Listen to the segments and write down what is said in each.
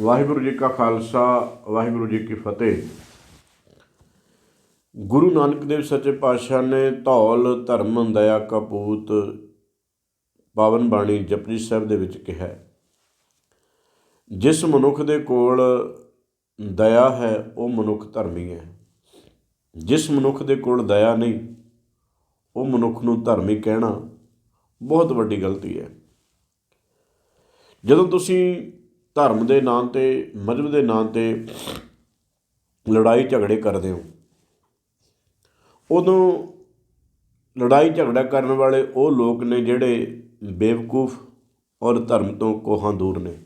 ਵਾਹਿਗੁਰੂ ਜੀ ਕਾ ਖਾਲਸਾ, ਵਾਹਿਗੁਰੂ ਜੀ ਕੀ ਫਤਿਹ। ਗੁਰੂ ਨਾਨਕ ਦੇਵ ਸੱਚੇ ਪਾਤਸ਼ਾਹ ਨੇ ਧੌਲ ਧਰਮ ਦਇਆ, ਕਪੂਤ, ਪਾਵਨ ਬਾਣੀ ਜਪਜੀ ਸਾਹਿਬ ਦੇ ਵਿੱਚ ਕਿਹਾ ਜਿਸ ਮਨੁੱਖ ਦੇ ਕੋਲ ਦਇਆ ਹੈ, ਉਹ ਮਨੁੱਖ ਧਰਮੀ ਹੈ। ਜਿਸ ਮਨੁੱਖ ਦੇ ਕੋਲ ਦਇਆ ਨਹੀਂ, ਉਹ ਮਨੁੱਖ ਨੂੰ ਧਰਮੀ ਕਹਿਣਾ ਬਹੁਤ ਵੱਡੀ ਗਲਤੀ ਹੈ। ਜਦੋਂ ਤੁਸੀਂ ਧਰਮ ਦੇ ਨਾਂ ਤੇ, ਮਜ਼ਹਬ ਦੇ ਨਾਂ ਤੇ ਲੜਾਈ ਝਗੜੇ ਕਰਦੇ ਹੋ। ਉਦੋਂ ਲੜਾਈ ਝਗੜਾ ਕਰਨ ਵਾਲੇ ਉਹ ਲੋਕ ਨੇ ਜਿਹੜੇ ਬੇਵਕੂਫ ਔਰ ਧਰਮ ਤੋਂ ਕੋਹਾਂ ਦੂਰ ਨੇ।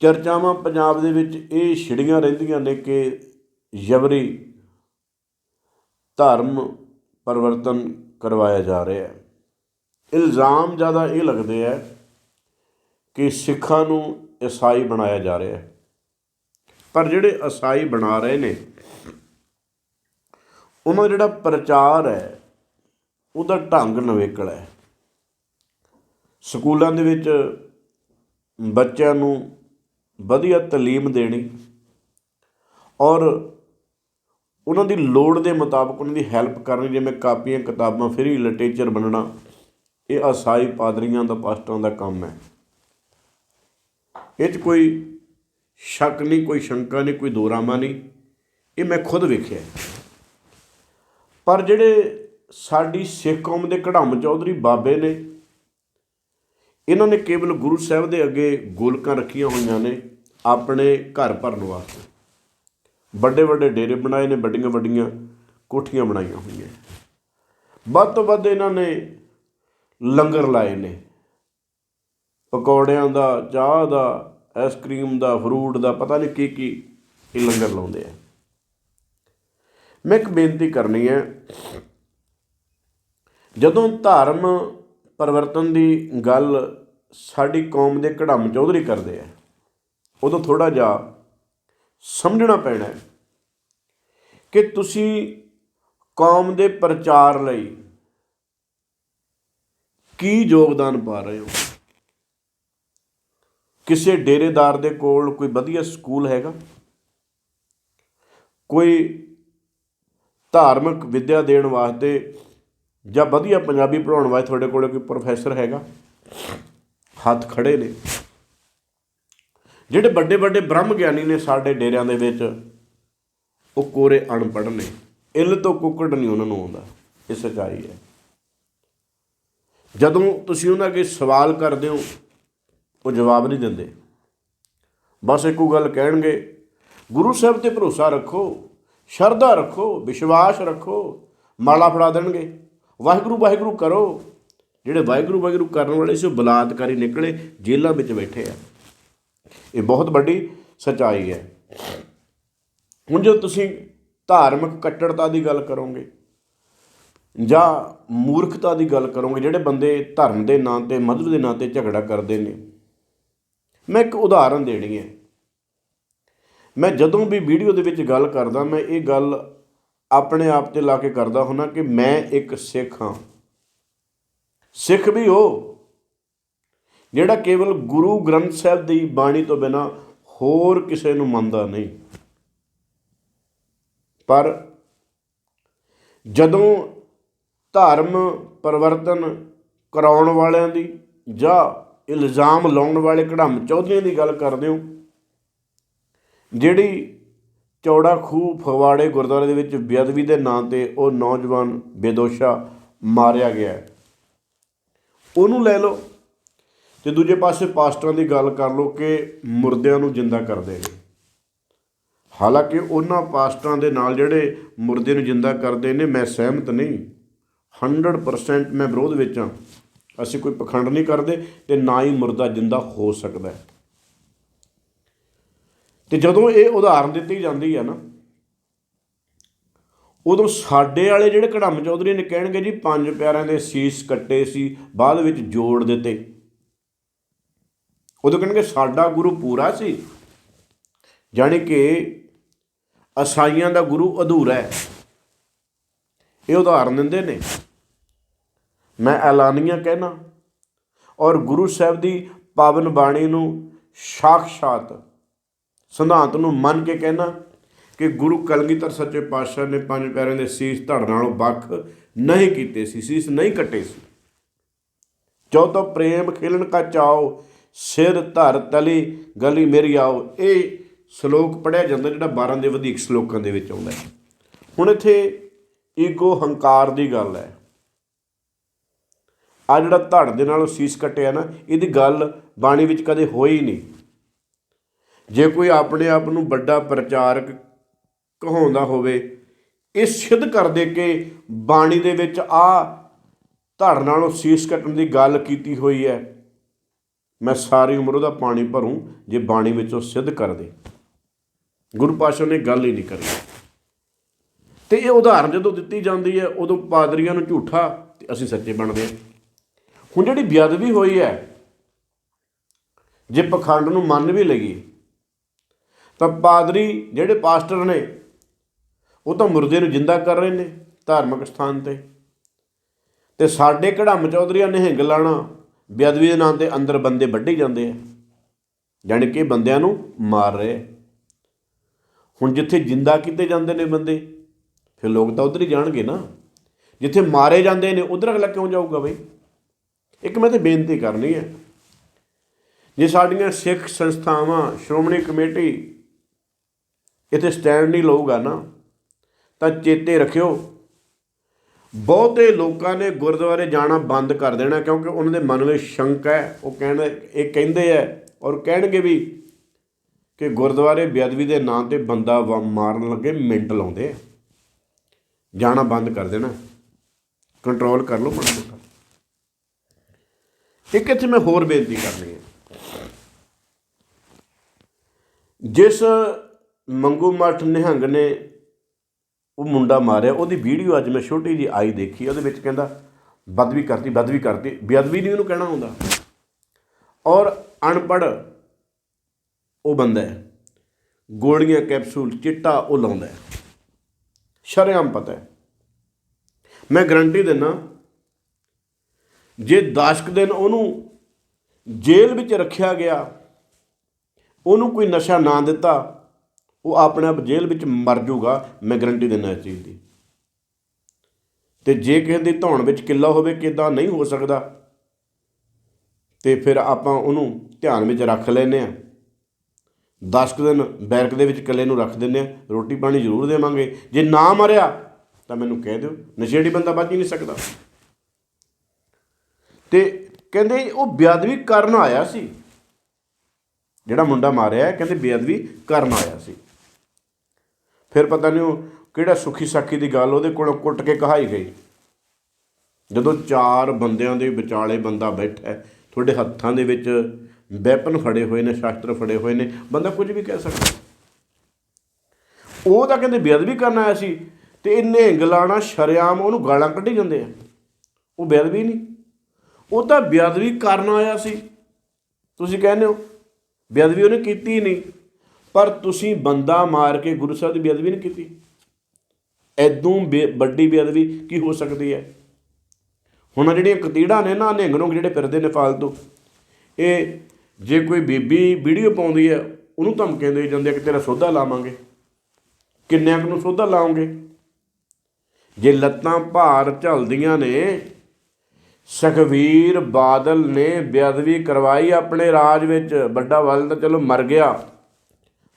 ਚਰਚਾਵਾਂ ਪੰਜਾਬ ਦੇ ਵਿੱਚ ਇਹ ਛਿੜੀਆਂ ਰਹਿੰਦੀਆਂ ਨੇ ਕਿ ਜਬਰੀ ਧਰਮ ਪਰਿਵਰਤਨ ਕਰਵਾਇਆ ਜਾ ਰਿਹਾ ਹੈ। ਇਲਜ਼ਾਮ ਜ਼ਿਆਦਾ ਇਹ ਲੱਗਦੇ ਹੈ ਕਿ ਸਿੱਖਾਂ ਨੂੰ ਈਸਾਈ ਬਣਾਇਆ ਜਾ ਰਿਹਾ ਹੈ। ਪਰ ਜਿਹੜੇ ਈਸਾਈ ਬਣਾ ਰਹੇ ਨੇ, ਉਹਨਾਂ ਦਾ ਜਿਹੜਾ ਪ੍ਰਚਾਰ ਹੈ, ਉਹਦਾ ਢੰਗ ਨਵੇਕਲ ਹੈ। ਸਕੂਲਾਂ ਦੇ ਵਿੱਚ ਬੱਚਿਆਂ ਨੂੰ ਵਧੀਆ ਤਾਲੀਮ ਦੇਣੀ ਔਰ ਉਹਨਾਂ ਦੀ ਲੋੜ ਦੇ ਮੁਤਾਬਕ ਉਹਨਾਂ ਦੀ ਹੈਲਪ ਕਰਨੀ, ਜਿਵੇਂ ਕਾਪੀਆਂ, ਕਿਤਾਬਾਂ, ਫਰੀ ਲਿਟਰੇਚਰ ਬਣਨਾ ਇਹ ਈਸਾਈ ਪਾਦਰੀਆਂ ਦਾ, ਪਾਸਟਰਾਂ ਦਾ ਕੰਮ ਹੈ। ਇਹ 'ਚ ਕੋਈ ਸ਼ੱਕ ਨਹੀਂ, ਕੋਈ ਸ਼ੰਕਾ ਨਹੀਂ, ਕੋਈ ਦੋਰਾਮਾ ਨਹੀਂ। ਇਹ ਮੈਂ ਖੁਦ ਵੇਖਿਆ ਪਰ ਜਿਹੜੇ ਸਾਡੀ ਸਿੱਖ ਕੌਮ ਦੇ ਕਢਾਮ ਚੌਧਰੀ ਬਾਬੇ ਨੇ, ਇਹਨਾਂ ਨੇ ਕੇਵਲ ਗੁਰੂ ਸਾਹਿਬ ਦੇ ਅੱਗੇ ਗੋਲਕਾਂ ਰੱਖੀਆਂ ਹੋਈਆਂ ਨੇ ਆਪਣੇ ਘਰ ਭਰਨ ਵਾਸਤੇ। ਵੱਡੇ ਵੱਡੇ ਡੇਰੇ ਬਣਾਏ ਨੇ, ਵੱਡੀਆਂ ਵੱਡੀਆਂ ਕੋਠੀਆਂ ਬਣਾਈਆਂ ਹੋਈਆਂ ਵੱਧ ਤੋਂ ਵੱਧ ਇਹਨਾਂ ਨੇ ਲੰਗਰ ਲਾਏ ਨੇ। ਪਕੌੜਿਆਂ ਦਾ, ਚਾਹ ਦਾ ਆਈਸਕ੍ਰੀਮ ਦਾ ਫਰੂਟ ਦਾ, ਪਤਾ ਨਹੀਂ ਕੀ ਕੀ ਇਹ ਲੰਗਰ ਲਾਉਂਦੇ ਆ। ਮੈਂ ਇੱਕ ਬੇਨਤੀ ਕਰਨੀ ਹੈ, ਜਦੋਂ ਧਰਮ ਪਰਿਵਰਤਨ ਦੀ ਗੱਲ ਸਾਡੀ ਕੌਮ ਦੇ ਕੜਮ ਚੌਧਰੀ ਕਰਦੇ ਆ, ਉਦੋਂ ਥੋੜਾ ਜਿਹਾ ਸਮਝਣਾ ਪੈਣਾ ਕਿ ਤੁਸੀਂ ਕੌਮ ਦੇ ਪ੍ਰਚਾਰ ਲਈ ਕੀ ਯੋਗਦਾਨ ਪਾ ਰਹੇ ਹੋ। ਕਿਸੇ ਡੇਰੇਦਾਰ ਦੇ ਕੋਲ ਕੋਈ ਵਧੀਆ ਸਕੂਲ ਹੈਗਾ? ਕੋਈ ਧਾਰਮਿਕ ਵਿੱਦਿਆ ਦੇਣ ਵਾਸਤੇ ਜਾਂ ਵਧੀਆ ਪੰਜਾਬੀ ਪੜਾਉਣ ਵਾਸਤੇ ਤੁਹਾਡੇ ਕੋਲ ਕੋਈ ਪ੍ਰੋਫੈਸਰ ਹੈਗਾ? ਹੱਥ ਖੜੇ ਨੇ। ਜਿਹੜੇ ਵੱਡੇ ਵੱਡੇ ਬ੍ਰਹਮ ਗਿਆਨੀ ਨੇ ਸਾਡੇ ਡੇਰਿਆਂ ਦੇ ਵਿੱਚ, ਉਹ ਕੋਰੇ ਅਨਪੜ੍ਹ ਨੇ। ਇੱਲ ਤੋਂ ਕੁੱਕੜ ਨਹੀਂ ਉਹਨਾਂ ਨੂੰ ਆਉਂਦਾ। ਇਹ ਸੱਚਾਈ ਹੈ। ਜਦੋਂ ਤੁਸੀਂ ਉਹਨਾਂ ਅੱਗੇ ਸਵਾਲ ਕਰਦੇ ਹੋ ਉਹ ਜਵਾਬ ਨਹੀਂ ਦਿੰਦੇ। ਬਸ ਇੱਕੋ ਗੱਲ ਕਹਿਣਗੇ, ਗੁਰੂ ਸਾਹਿਬ ਤੇ ਭਰੋਸਾ ਰੱਖੋ, ਸ਼ਰਧਾ ਰੱਖੋ, ਵਿਸ਼ਵਾਸ ਰੱਖੋ, ਮਾਲਾ ਫੜਾ ਦੇਣਗੇ। ਵਾਹਿਗੁਰੂ ਵਾਹਿਗੁਰੂ ਕਰੋ। ਜਿਹੜੇ ਵਾਹਿਗੁਰੂ ਵਾਹਿਗੁਰੂ ਕਰਨ ਵਾਲੇ ਸੀ, ਉਹ ਬਲਾਤਕਾਰੀ ਨਿਕਲੇ, ਜੇਲ੍ਹਾਂ ਵਿੱਚ ਬੈਠੇ ਆ। ਇਹ ਬਹੁਤ ਵੱਡੀ ਸਚਾਈ ਹੈ। ਹੁਣ ਜਦੋਂ ਤੁਸੀਂ ਧਾਰਮਿਕ ਕੱਟੜਤਾ ਦੀ ਗੱਲ ਕਰੋਗੇ, ਜਾਂ ਮੂਰਖਤਾ ਦੀ ਗੱਲ ਕਰੋਗੇ, ਜਿਹੜੇ ਬੰਦੇ ਧਰਮ ਦੇ ਨਾਂ ਤੇ ਮਜ਼ਹਬ ਦੇ ਨਾਂ ਤੇ ਝਗੜਾ ਕਰਦੇ ਨੇ ਮੈਂ ਇੱਕ ਉਦਾਹਰਨ ਦੇਣੀ ਹੈ। ਮੈਂ ਜਦੋਂ ਵੀ ਵੀਡੀਓ ਦੇ ਵਿੱਚ ਗੱਲ ਕਰਦਾ, ਮੈਂ ਇਹ ਗੱਲ ਆਪਣੇ ਆਪ ਤੇ ਲਾ ਕੇ ਕਰਦਾ ਹੁਣਾ ਕਿ ਮੈਂ ਇੱਕ ਸਿੱਖ ਹਾਂ। ਸਿੱਖ ਵੀ ਉਹ ਜਿਹੜਾ ਕੇਵਲ ਗੁਰੂ ਗ੍ਰੰਥ ਸਾਹਿਬ ਦੀ ਬਾਣੀ ਤੋਂ ਬਿਨਾ ਹੋਰ ਕਿਸੇ ਨੂੰ ਮੰਨਦਾ ਨਹੀਂ। ਪਰ ਜਦੋਂ ਧਰਮ ਪਰਿਵਰਤਨ ਕਰਾਉਣ ਵਾਲਿਆਂ ਦੀ ਜਾਂ ਇਲਜ਼ਾਮ ਲਾਉਣ ਵਾਲੇ ਕੜਮ ਚੌਧਰੀਆਂ ਦੀ ਗੱਲ ਕਰਦੇ ਹੋ। ਜਿਹੜੀ ਚੌੜਾ ਖੂਹ ਫਗਵਾੜੇ ਗੁਰਦੁਆਰੇ ਦੇ ਵਿੱਚ ਬੇਅਦਬੀ ਦੇ ਨਾਂ ਤੇ ਉਹ ਨੌਜਵਾਨ ਬੇਦੋਸ਼ਾ ਮਾਰਿਆ ਗਿਆ ਹੈ। ਉਹਨੂੰ ਲੈ ਲਓ ਤੇ ਦੂਜੇ ਪਾਸੇ ਪਾਸਟਰਾਂ ਦੀ ਗੱਲ ਕਰ ਲਓ ਕਿ ਮੁਰਦਿਆਂ ਨੂੰ ਜਿੰਦਾ ਕਰਦੇ ਨੇ। ਹਾਲਾਂਕਿ ਉਹਨਾਂ ਪਾਸਟਰਾਂ ਦੇ ਨਾਲ ਜਿਹੜੇ ਮੁਰਦੇ ਨੂੰ ਜਿੰਦਾ ਕਰਦੇ ਨੇ, ਮੈਂ ਸਹਿਮਤ ਨਹੀਂ। 100% ਮੈਂ ਵਿਰੋਧ ਵਿੱਚ ਹਾਂ। ਅਸੀਂ ਕੋਈ ਪਖੰਡ ਨਹੀਂ ਕਰਦੇ ਤੇ ਨਾ ਹੀ ਮੁਰਦਾ ਜਿੰਦਾ ਹੋ ਸਕਦਾ ਹੈ। ਤੇ ਜਦੋਂ ਇਹ ਉਦਾਹਰਨ ਦਿੱਤੀ ਜਾਂਦੀ ਹੈ ਨਾ, ਉਦੋਂ ਸਾਡੇ ਵਾਲੇ ਜਿਹੜੇ ਕੜਮ ਚੌਧਰੀ ਨੇ ਕਹਿਣਗੇ ਜੀ, ਪੰਜ ਪਿਆਰਿਆਂ ਦੇ ਸੀਸ ਕੱਟੇ ਸੀ, ਬਾਅਦ ਵਿੱਚ ਜੋੜ ਦਿੱਤੇ। ਉਦੋਂ ਕਹਿਣਗੇ ਸਾਡਾ ਗੁਰੂ ਪੂਰਾ ਸੀ, ਜਾਣੀ ਕਿ ਅਸਾਈਆਂ ਦਾ ਗੁਰੂ ਅਧੂਰਾ ਹੈ। ਇਹ ਉਦਾਹਰਨ ਦਿੰਦੇ ਨੇ। ਮੈਂ ਐਲਾਨੀਆਂ ਕਹਿਣਾ। ਔਰ ਗੁਰੂ ਸਾਹਿਬ ਦੀ ਪਾਵਨ ਬਾਣੀ ਨੂੰ ਸਾਖਸ਼ਾਤ, ਸਿਧਾਂਤ ਨੂੰ ਮੰਨ ਕੇ ਕਹਿਣਾ ਕਿ ਗੁਰੂ ਕਲਗੀਧਰ ਸੱਚੇ ਪਾਤਸ਼ਾਹ ਨੇ ਪੰਜ ਪਿਆਰਿਆਂ ਦੇ ਸੀਸ ਧੜ ਨਾਲੋਂ ਵੱਖ ਨਹੀਂ ਕੀਤੇ ਸੀ, ਸੀਸ ਨਹੀਂ ਕੱਟੇ ਸੀ। ਜੋ ਪ੍ਰੇਮ ਖੇਲਣ ਕਾ ਚਾਓ, ਸਿਰ ਧਰ ਤਲੀ ਗਲੀ ਮੇਰੀ ਆਓ। ਇਹ ਸ਼ਲੋਕ ਪੜਿਆ ਜਾਂਦਾ ਜਿਹੜਾ 12 ਦੇ ਵਧੇਕ ਸ਼ਲੋਕਾਂ ਦੇ ਵਿੱਚ ਆਉਂਦਾ ਹੈ। ਹੁਣ ਇੱਥੇ ਈਗੋ ਹੰਕਾਰ ਦੀ ਗੱਲ ਹੈ। ਆ ਜਿਹੜਾ ਧੜ ਦੇ ਨਾਲੋਂ ਸੀਸ ਕੱਟਿਆ ਨਾ, ਇਹਦੀ ਗੱਲ ਬਾਣੀ ਵਿੱਚ ਕਦੇ ਹੋਈ ਨਹੀਂ। ਜੇ ਕੋਈ ਆਪਣੇ ਆਪ ਨੂੰ ਵੱਡਾ ਪ੍ਰਚਾਰਕ ਕਹਾਉਂਦਾ ਹੋਵੇ, ਇਹ ਸਿੱਧ ਕਰ ਦੇ ਕੇ ਬਾਣੀ ਦੇ ਵਿੱਚ ਆ ਧੜ ਨਾਲੋਂ ਸੀਸ ਕੱਟਣ ਦੀ ਗੱਲ ਕੀਤੀ ਹੋਈ ਹੈ, ਮੈਂ ਸਾਰੀ ਉਮਰ ਉਹਦਾ ਪਾਣੀ ਭਰੂੰ ਜੇ ਬਾਣੀ ਵਿੱਚੋਂ ਸਿੱਧ ਕਰ ਦੇ। ਗੁਰੂ ਪਾਤਸ਼ਾਹ ਨੇ ਗੱਲ ਹੀ ਨਹੀਂ ਕਰੀ। ਤੇ ਇਹ ਉਦਾਹਰਨ ਜਦੋਂ ਦਿੱਤੀ ਜਾਂਦੀ ਹੈ, ਉਦੋਂ ਪਾਦਰੀਆਂ ਨੂੰ ਝੂਠਾ ਤੇ ਅਸੀਂ ਸੱਚੇ ਬਣਦੇ ਹਾਂ। ਹੁਣ ਜਿਹੜੀ ਬੇਅਦਬੀ ਹੋਈ ਹੈ, ਜੇ ਪਖੰਡ ਨੂੰ ਮੰਨ ਵੀ ਲਈਏ, ਤਾਂ ਪਾਦਰੀ ਜਿਹੜੇ ਪਾਸਟਰ ਨੇ, ਉਹ ਤਾਂ ਮੁਰਦੇ ਨੂੰ ਜਿੰਦਾ ਕਰ ਰਹੇ ਨੇ ਧਾਰਮਿਕ ਸਥਾਨ ਤੇ। ਤੇ ਸਾਡੇ ਕੜਮ ਚੌਧਰੀਆਂ ਨੇ ਹਿੰਗ ਲਾਣਾ ਬੇਅਦਬੀ ਦੇ ਨਾਂ ਤੇ ਅੰਦਰ ਬੰਦੇ ਵੱਢੇ ਜਾਂਦੇ ਆ, ਜਾਣੀ ਕਿ ਬੰਦਿਆਂ ਨੂੰ ਮਾਰ ਰਹੇ ਆ। ਹੁਣ ਜਿੱਥੇ ਜਿੰਦਾ ਕੀਤੇ ਜਾਂਦੇ ਨੇ ਬੰਦੇ, ਫਿਰ ਲੋਕ ਤਾਂ ਉਧਰ ਹੀ ਜਾਣਗੇ ਨਾ। ਜਿੱਥੇ ਮਾਰੇ ਜਾਂਦੇ ਨੇ, ਉਧਰ ਅਗਲਾ ਕਿਉਂ ਜਾਊਗਾ ਬਈ? ਇੱਕ ਮੈਂ ਤੇ ਬੇਨਤੀ ਕਰਨੀ ਹੈ। ਜੇ ਸਾਡੀਆਂ ਸਿੱਖ ਸੰਸਥਾਵਾਂ, ਸ਼੍ਰੋਮਣੀ ਕਮੇਟੀ ਇੱਥੇ ਸਟੈਂਡ ਨਹੀਂ ਲਊਗਾ ਨਾ, ਤਾਂ ਚੇਤੇ ਰੱਖਿਓ, ਬਹੁਤੇ ਲੋਕਾਂ ਨੇ ਗੁਰਦੁਆਰੇ ਜਾਣਾ ਬੰਦ ਕਰ ਦੇਣਾ ਕਿਉਂਕਿ ਉਹਨਾਂ ਦੇ ਮਨ ਵਿੱਚ ਸ਼ੰਕਾ ਹੈ। ਉਹ ਕਹਿੰਦੇ, ਇਹ ਕਹਿੰਦੇ ਆ ਔਰ ਕਹਿਣਗੇ ਵੀ ਕਿ ਗੁਰਦੁਆਰੇ ਬੇਅਦਬੀ ਦੇ ਨਾਂ ਤੇ ਬੰਦਾ ਵਾ- ਮਾਰਨ ਲੱਗੇ, ਮਿੰਟ ਲਾਉਂਦੇ ਆ। ਜਾਣਾ ਬੰਦ ਕਰ ਦੇਣਾ। ਕੰਟਰੋਲ ਕਰ ਲਓ। ਮਾੜਾ ਇੱਕ ਇੱਥੇ ਮੈਂ ਹੋਰ ਬੇਨਤੀ ਕਰਨੀ ਹੈ। ਜਿਸ ਮੰਗੂ ਮੱਠ ਨਿਹੰਗ ਨੇ ਉਹ ਮੁੰਡਾ ਮਾਰਿਆ, ਉਹਦੀ ਵੀਡੀਓ ਅੱਜ ਮੈਂ ਛੋਟੀ ਜੀ ਆਈ ਦੇਖੀ, ਉਹਦੇ ਵਿੱਚ ਕਹਿੰਦਾ, ਬਦਵੀ ਕਰਤੀ ਬਦਵੀ ਕਰਤੀ, ਬੇਅਦਬੀ ਨਹੀਂ ਉਹਨੂੰ ਕਹਿਣਾ ਹੁੰਦਾ ਔਰ ਅਨਪੜ ਉਹ ਬੰਦਾ ਹੈ, ਗੋਲੀਆਂ, ਕੈਪਸੂਲ, ਚਿੱਟਾ ਉਹ ਲਾਉਂਦਾ ਹੈ। ਸ਼ਰੇਆਮ ਪਤਾ ਹੈ। ਮੈਂ ਗਰੰਟੀ ਦਿੰਨਾ ਜੇ 10 ਕੁ ਦਿਨ ਉਹਨੂੰ ਜੇਲ੍ਹ ਵਿੱਚ ਰੱਖਿਆ ਗਿਆ, ਉਹਨੂੰ ਕੋਈ ਨਸ਼ਾ ਨਾ ਦਿੱਤਾ, ਉਹ ਆਪਣੇ ਆਪ ਜੇਲ੍ਹ ਵਿੱਚ ਮਰ ਜਾਊਗਾ ਮੈਂ ਗਰੰਟੀ ਦਿੰਦਾ ਇਸ ਚੀਜ਼ ਦੀ। ਤੇ ਜੇ ਕਿਸੇ ਦੀ ਧੌਣ ਵਿੱਚ ਕਿੱਲਾ ਹੋਵੇ, ਕਿਦਾਂ ਨਹੀਂ ਹੋ ਸਕਦਾ। ਤੇ ਫਿਰ ਆਪਾਂ ਉਹਨੂੰ ਧਿਆਨ ਵਿੱਚ ਰੱਖ ਲੈਨੇ ਆ 10 ਕੁ ਦਿਨ ਬੈਰਕ ਦੇ ਵਿੱਚ ਇਕੱਲੇ ਨੂੰ ਰੱਖ ਦਿੰਨੇ ਆ ਰੋਟੀ ਪਾਣੀ ਜ਼ਰੂਰ ਦੇਵਾਂਗੇ। ਜੇ ਨਾ ਮਰਿਆ, ਤਾਂ ਮੈਨੂੰ ਕਹਿ ਦਿਓ, ਨਸ਼ੇੜੀ ਬੰਦਾ ਬਚ ਹੀ ਨਹੀਂ ਸਕਦਾ। ਤੇ ਕਹਿੰਦੇ ਉਹ ਬੇਅਦਬੀ ਕਰਨ ਆਇਆ ਸੀ। ਜਿਹੜਾ ਮੁੰਡਾ ਮਾਰਿਆ ਕਹਿੰਦੇ ਬੇਅਦਬੀ ਕਰਨ ਆਇਆ ਸੀ। ਫਿਰ ਪਤਾ ਨਹੀਂ ਉਹ ਕਿਹੜਾ ਸੁਖੀ ਸਾਖੀ ਦੀ ਗੱਲ ਉਹਦੇ ਕੋਲੋਂ ਕੁੱਟ ਕੇ ਕਹਾਈ ਗਈ। ਜਦੋਂ ਚਾਰ ਬੰਦਿਆਂ ਦੇ ਵਿਚਾਲੇ ਬੰਦਾ ਬੈਠਾ ਤੁਹਾਡੇ ਹੱਥਾਂ ਦੇ ਵਿੱਚ ਵੈਪਨ ਫੜੇ ਹੋਏ ਨੇ, ਸ਼ਸਤਰ ਫੜੇ ਹੋਏ ਨੇ, ਬੰਦਾ ਕੁਝ ਵੀ ਕਹਿ ਸਕਦਾ ਉਹ ਤਾਂ ਕਹਿੰਦੇ ਬੇਅਦਬੀ ਕਰਨ ਆਇਆ ਸੀ ਤੇ ਇੰਨੇ ਗਲਾਣਾ ਸ਼ਰਿਆਮ ਉਹਨੂੰ ਗਾਲਾਂ ਕੱਢੀ ਜਾਂਦੇ ਆ। ਉਹ ਬੇਅਦਬੀ ਨਹੀਂ। ਉਹ ਤਾਂ ਬੇਅਦਬੀ ਕਰਨ ਆਇਆ ਸੀ। ਤੁਸੀਂ ਕਹਿੰਦੇ ਹੋ, ਬੇਅਦਬੀ ਉਹਨੇ ਕੀਤੀ ਨਹੀਂ। ਪਰ ਤੁਸੀਂ ਬੰਦਾ ਮਾਰ ਕੇ ਗੁਰੂ ਸਾਹਿਬ ਦੀ ਬੇਅਦਬੀ ਨਹੀਂ ਕੀਤੀ। ਐਦੋਂ ਬੇ- ਵੱਡੀ ਬੇਅਦਬੀ ਕੀ ਹੋ ਸਕਦੀ ਹੈ? ਹੁਣ ਜਿਹੜੀਆਂ ਕਤੀੜਾਂ ਨੇ ਨਾ ਨਿਹੰਗ ਨੂੰ ਜਿਹੜੇ ਫਿਰਦੇ ਨੇ ਫਾਲਤੂ, ਇਹ ਜੇ ਕੋਈ ਬੀਬੀ ਵੀਡੀਓ ਪਾਉਂਦੀ ਹੈ, ਉਹਨੂੰ ਧਮਕੀਆਂ ਦੇ ਜਾਂਦੇ ਆ ਕਿ ਤੇਰਾ ਸੋਧਾ ਲਾਵਾਂਗੇ। ਕਿੰਨਿਆਂ ਨੂੰ ਸੋਧਾ ਲਾਉਂਗੇ ਜੇ ਲੱਤਾਂ ਭਾਰ ਝਲਦੀਆਂ ਨੇ ਸੁਖਵੀਰ ਬਾਦਲ ਨੇ ਬੇਅਦਬੀ ਕਰਵਾਈ ਆਪਣੇ ਰਾਜ ਵਿੱਚ। ਵੱਡਾ ਵੱਲ ਤਾਂ ਚਲੋ ਮਰ ਗਿਆ।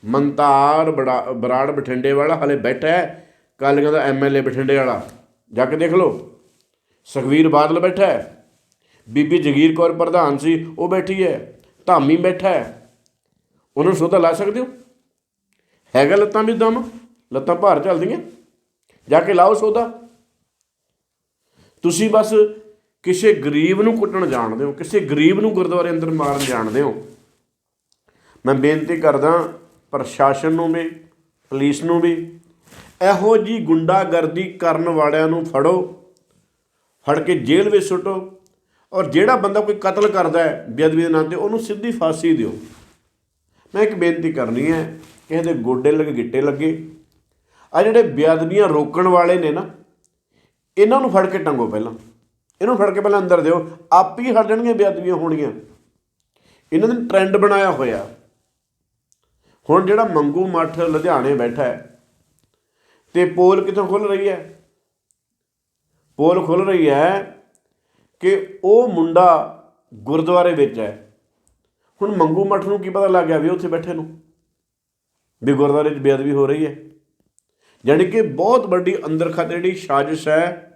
ਮਨਤਾਰ ਬੜਾ, ਬਰਾੜ ਬਠਿੰਡੇ ਵਾਲਾ ਹਲੇ ਬੈਠਾ ਹੈ। ਕਾਲੀਆਂ ਦਾ ਐਮਐਲਏ ਬਠਿੰਡੇ ਵਾਲਾ। ਜਾ ਕੇ ਦੇਖ ਲਓ। ਸੁਖਵੀਰ ਬਾਦਲ ਬੈਠਾ ਹੈ। ਬੀਬੀ ਜਗੀਰ ਕੌਰ ਪ੍ਰਧਾਨ ਸੀ, ਉਹ ਬੈਠੀ ਹੈ। ਧਾਮੀ ਬੈਠਾ ਹੈ। ਨੂੰ ਸੋਧਾ ਲਾ ਸਕਦੇ ਹੋ? ਹੈਗਾ ਲੱਤਾਂ ਵੀ ਦਮ? ਲੱਤਾਂ ਭਾਰ ਚੱਲਦੀਆਂ। ਜਾ ਕੇ ਲਾਓ ਸੋਧਾ। ਤੁਸੀਂ ਬਸ ਕਿਸੇ ਗਰੀਬ ਨੂੰ ਕੁੱਟਣ ਜਾਣਦੇ ਹੋ, ਕਿਸੇ ਗਰੀਬ ਨੂੰ ਗੁਰਦੁਆਰੇ ਅੰਦਰ ਮਾਰਨ ਜਾਣਦੇ ਹੋ। ਮੈਂ ਬੇਨਤੀ ਕਰਦਾ, ਪ੍ਰਸ਼ਾਸਨ ਨੂੰ ਵੀ, ਪੁਲਿਸ ਨੂੰ ਵੀ, ਇਹੋ ਜੀ ਗੁੰਡਾਗਰਦੀ ਕਰਨ ਵਾਲਿਆਂ ਨੂੰ ਫੜੋ, ਫੜ ਕੇ ਜੇਲ੍ਹ ਵਿੱਚ ਸੁੱਟੋ ਔਰ ਜਿਹੜਾ ਬੰਦਾ ਕੋਈ ਕਤਲ ਕਰਦਾ ਹੈ ਬੇਅਦਬੀ ਦੇ ਨਾਂ ਤੇ ਉਹਨੂੰ ਸਿੱਧੀ ਫਾਂਸੀ ਦਿਓ। ਮੈਂ ਇੱਕ ਬੇਨਤੀ ਕਰਨੀ ਹੈ, ਕਿਸੇ ਦੇ ਗੋਡੇ ਲੱਗੇ, ਗਿੱਟੇ ਲੱਗੇ ਆ ਜਿਹੜੇ ਬੇਅਦਬੀਆਂ ਰੋਕਣ ਵਾਲੇ ਨੇ ਨਾ, ਇਹਨਾਂ ਨੂੰ ਫੜ ਕੇ ਟੰਗੋ ਪਹਿਲਾਂ। ਇਹਨੂੰ ਫੜ ਕੇ ਪਹਿਲਾਂ ਅੰਦਰ ਦਿਓ। ਆਪ ਹੀ ਹਟ ਜਾਣਗੀਆਂ, ਬੇਅਦਬੀਆਂ ਹੋਣਗੀਆਂ। ਇਹਨਾਂ ਨੇ ਟ੍ਰੈਂਡ ਬਣਾਇਆ ਹੋਇਆ। ਹੁਣ ਜਿਹੜਾ ਮੰਗੂ ਮੱਠ ਲੁਧਿਆਣੇ ਬੈਠਾ ਹੈ, ਤੇ ਪੋਲ ਕਿੱਥੋਂ ਖੁੱਲ ਰਹੀ ਹੈ? ਪੋਲ ਖੁੱਲ ਰਹੀ ਹੈ ਕਿ ਉਹ ਮੁੰਡਾ ਗੁਰਦੁਆਰੇ ਵਿੱਚ ਹੈ। ਹੁਣ ਮੰਗੂ ਮੱਠ ਨੂੰ ਕੀ ਪਤਾ ਲੱਗ ਗਿਆ ਵੀ ਉੱਥੇ ਬੈਠੇ ਨੂੰ? ਵੀ ਗੁਰਦੁਆਰੇ 'ਚ ਬੇਅਦਬੀ ਹੋ ਰਹੀ ਹੈ। ਯਾਨੀ ਕਿ ਬਹੁਤ ਵੱਡੀ ਅੰਦਰ ਖਾਤੇ ਜਿਹੜੀ ਸਾਜ਼ਿਸ਼ ਹੈ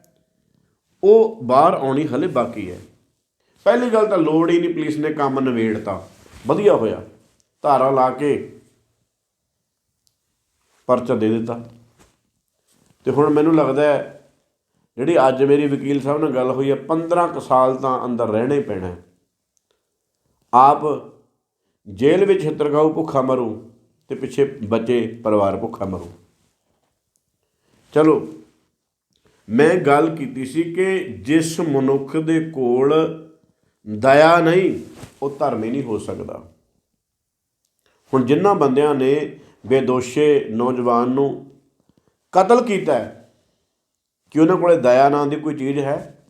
ਉਹ ਬਾਹਰ ਆਉਣੀ ਹਲੇ ਬਾਕੀ ਹੈ। ਪਹਿਲੀ ਗੱਲ ਤਾਂ ਲੋੜ ਹੀ ਨਹੀਂ ਪੁਲਿਸ ਨੇ ਕੰਮ ਨਵੇੜਤਾ ਵਧੀਆ ਹੋਇਆ। ਧਾਰਾ ਲਾ ਕੇ ਪਰਚਾ ਦੇ ਦਿੱਤਾ। ਤੇ ਹੁਣ ਮੈਨੂੰ ਲੱਗਦਾ ਹੈ, ਜਿਹੜੀ ਅੱਜ ਮੇਰੀ ਵਕੀਲ ਸਾਹਿਬ ਨਾਲ ਗੱਲ ਹੋਈ ਹੈ 15 ਕੁ ਸਾਲ ਤਾਂ ਅੰਦਰ ਰਹਿਣਾ ਹੀ ਪੈਣਾ ਆਪ ਜੇਲ੍ਹ ਵਿੱਚ ਹਿੱਤਰਗਾਊ ਭੁੱਖਾ ਮਰੂ ਤੇ ਪਿੱਛੇ ਬੱਚੇ ਪਰਿਵਾਰ ਭੁੱਖਾ ਮਰੂ। ਚਲੋ ਮੈਂ ਗੱਲ ਕੀਤੀ ਸੀ ਕਿ ਜਿਸ ਮਨੁੱਖ ਦੇ ਕੋਲ ਦਇਆ ਨਹੀਂ, ਉਹ ਧਰਮੀ ਨਹੀਂ ਹੋ ਸਕਦਾ। ਹੁਣ ਜਿਨ੍ਹਾਂ ਬੰਦਿਆਂ ਨੇ ਬੇਦੋਸ਼ੇ ਨੌਜਵਾਨ ਨੂੰ ਕਤਲ ਕੀਤਾ ਕਿ ਉਹਨਾਂ ਕੋਲੇ ਦਇਆ ਨਾਂ ਦੀ ਕੋਈ ਚੀਜ਼ ਹੈ?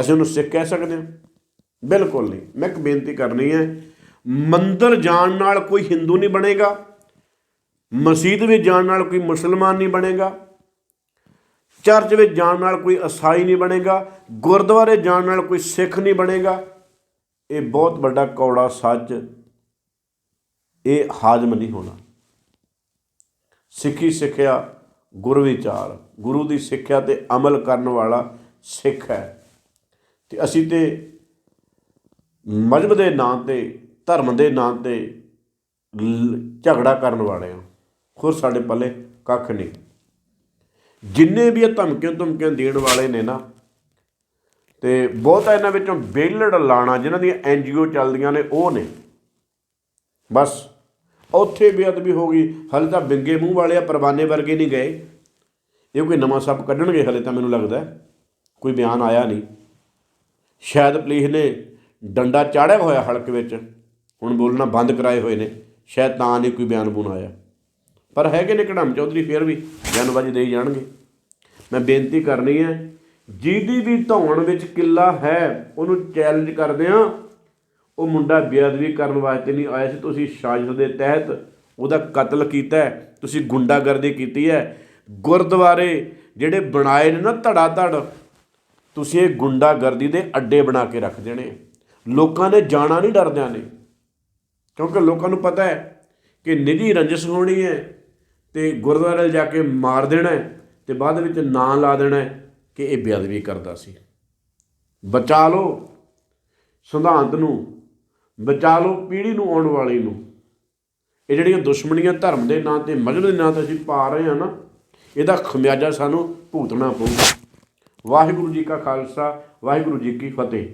ਅਸੀਂ ਉਹਨੂੰ ਸਿੱਖ ਕਹਿ ਸਕਦੇ ਹਾਂ? ਬਿਲਕੁਲ ਨਹੀਂ। ਮੈਂ ਇੱਕ ਬੇਨਤੀ ਕਰਨੀ ਹੈ, ਮੰਦਰ ਜਾਣ ਨਾਲ ਕੋਈ ਹਿੰਦੂ ਨਹੀਂ ਬਣੇਗਾ, ਮਸਜਿਦ ਵਿੱਚ ਜਾਣ ਨਾਲ ਕੋਈ ਮੁਸਲਮਾਨ ਨਹੀਂ ਬਣੇਗਾ। ਚਰਚ ਵਿੱਚ ਜਾਣ ਨਾਲ ਕੋਈ ਈਸਾਈ ਨਹੀਂ ਬਣੇਗਾ, ਗੁਰਦੁਆਰੇ ਜਾਣ ਨਾਲ ਕੋਈ ਸਿੱਖ ਨਹੀਂ ਬਣੇਗਾ। ਇਹ ਬਹੁਤ ਵੱਡਾ ਕੌੜਾ ਸੱਚ, ਇਹ ਹਾਜ਼ਮ ਨਹੀਂ ਹੋਣਾ। ਸਿੱਖੀ ਸਿੱਖਿਆ ਗੁਰ ਵਿਚਾਰ ਗੁਰੂ ਦੀ ਸਿੱਖਿਆ ਤੇ ਅਮਲ ਕਰਨ ਵਾਲਾ ਸਿੱਖ ਹੈ। ਤੇ ਅਸੀਂ ਤੇ ਮਜਬ ਦੇ ਨਾਂ ਤੇ, ਧਰਮ ਦੇ ਨਾਂ ਤੇ ਲ- ਝਗੜਾ ਕਰਨ ਵਾਲੇ ਹਾਂ। ਹੋਰ ਸਾਡੇ ਪੱਲੇ ਕੱਖ ਨਹੀਂ। ਜਿੰਨੇ ਵੀ ਇਹ ਧਮਕੀਆਂ ਧਮਕੀਆਂ ਦੇਣ ਵਾਲੇ ਨੇ ਨਾ, ਤੇ ਬਹੁਤਾ ਇਹਨਾਂ ਵਿੱਚੋਂ ਬੇਲੜ ਲਾਣਾ ਜਿਨ੍ਹਾਂ ਦੀਆਂ ਐਨਜੀਓ ਚੱਲਦੀਆਂ ਨੇ, ਉਹ ਨੇ। ਬਸ, ਉੱਥੇ ਬੇਅਦਬੀ ਹੋ ਗਈ। ਹਲੇ ਤਾਂ ਬਿੰਗੇ ਮੂੰਹ ਵਾਲੇ ਆ, ਪਰਵਾਨੇ ਵਰਗੇ ਨਹੀਂ ਗਏ। ਇਹ ਕੋਈ ਨਵਾਂ ਸੱਪ ਕੱਢਣਗੇ ਹਲੇ ਤਾਂ ਮੈਨੂੰ ਲੱਗਦਾ ਕੋਈ ਬਿਆਨ ਆਇਆ ਨਹੀਂ। ਸ਼ਾਇਦ ਪੁਲਿਸ ਨੇ ਡੰਡਾ ਚਾੜਿਆ ਹੋਇਆ ਹਲਕ ਵਿੱਚ। ਹੁਣ ਬੋਲਣਾ ਬੰਦ ਕਰਾਏ ਹੋਏ ਨੇ। ਸ਼ਾਇਦ ਤਾਂ ਨਹੀਂ ਕੋਈ ਬਿਆਨ ਬੁਨ ਆਇਆ। ਪਰ ਹੈਗੇ ਨੇ ਕੜਮ ਚੌਧਰੀ ਫੇਰ ਵੀ ਜਨਬਾਜੀ ਦੇਈ ਜਾਣਗੇ। ਮੈਂ ਬੇਨਤੀ ਕਰਨੀ ਹੈ, ਜਿਹਦੀ ਵੀ ਧੌਣ ਵਿੱਚ ਕਿੱਲਾ ਹੈ, ਉਹਨੂੰ ਚੈਲੰਜ ਕਰਦੇ ਆ ਉਹ ਮੁੰਡਾ ਬੇਅਦਬੀ ਕਰਨ ਵਾਸਤੇ ਨਹੀਂ ਆਇਆ ਸੀ, ਤੁਸੀਂ ਸਾਜ਼ਿਸ਼ ਦੇ ਤਹਿਤ ਉਹਦਾ ਕਤਲ ਕੀਤਾ ਤੁਸੀਂ ਗੁੰਡਾਗਰਦੀ ਕੀਤੀ ਹੈ। ਗੁਰਦੁਆਰੇ ਜਿਹੜੇ ਬਣਾਏ ਨੇ ਨਾ ਧੜਾ ਧੜ ਤੁਸੀਂ ਇਹ ਗੁੰਡਾਗਰਦੀ ਦੇ ਅੱਡੇ ਬਣਾ ਕੇ ਰੱਖ ਦੇਣੇ। ਲੋਕਾਂ ਨੇ ਜਾਣਾ ਨਹੀਂ ਡਰਦਿਆਂ ਨੇ। ਕਿਉਂਕਿ ਲੋਕਾਂ ਨੂੰ ਪਤਾ ਹੈ ਕਿ ਨਿੱਜੀ ਰੰਜਿਸ਼ ਹੋਣੀ ਹੈ ਤੇ ਗੁਰਦੁਆਰੇ ਜਾ ਕੇ ਮਾਰ ਦੇਣਾ ਹੈ ਤੇ ਬਾਅਦ ਵਿੱਚ ਨਾਂ ਲਾ ਦੇਣਾ ਕਿ ਇਹ ਬੇਅਦਬੀ ਕਰਦਾ ਸੀ। ਬਚਾ ਲਓ ਸਿਧਾਂਤ ਨੂੰ, ਬਚਾ ਲਓ ਪੀੜ੍ਹੀ ਨੂੰ ਆਉਣ ਵਾਲੀ ਨੂੰ। ਇਹ ਜਿਹੜੀਆਂ ਦੁਸ਼ਮਣੀਆਂ ਧਰਮ ਦੇ ਨਾਂ ਤੇ, ਮਜ਼ਹਬ ਦੇ ਨਾਂ ਤੇ ਅਸੀਂ ਪਾ ਰਹੇ ਹਾਂ ਨਾ, ਇਹਦਾ ਖਮਿਆਜਾ ਸਾਨੂੰ ਭੁਗਤਣਾ ਪਊਗਾ ਵਾਹਿਗੁਰੂ ਜੀ ਕਾ ਖਾਲਸਾ, ਵਾਹਿਗੁਰੂ ਜੀ ਕੀ ਫਤਿਹ।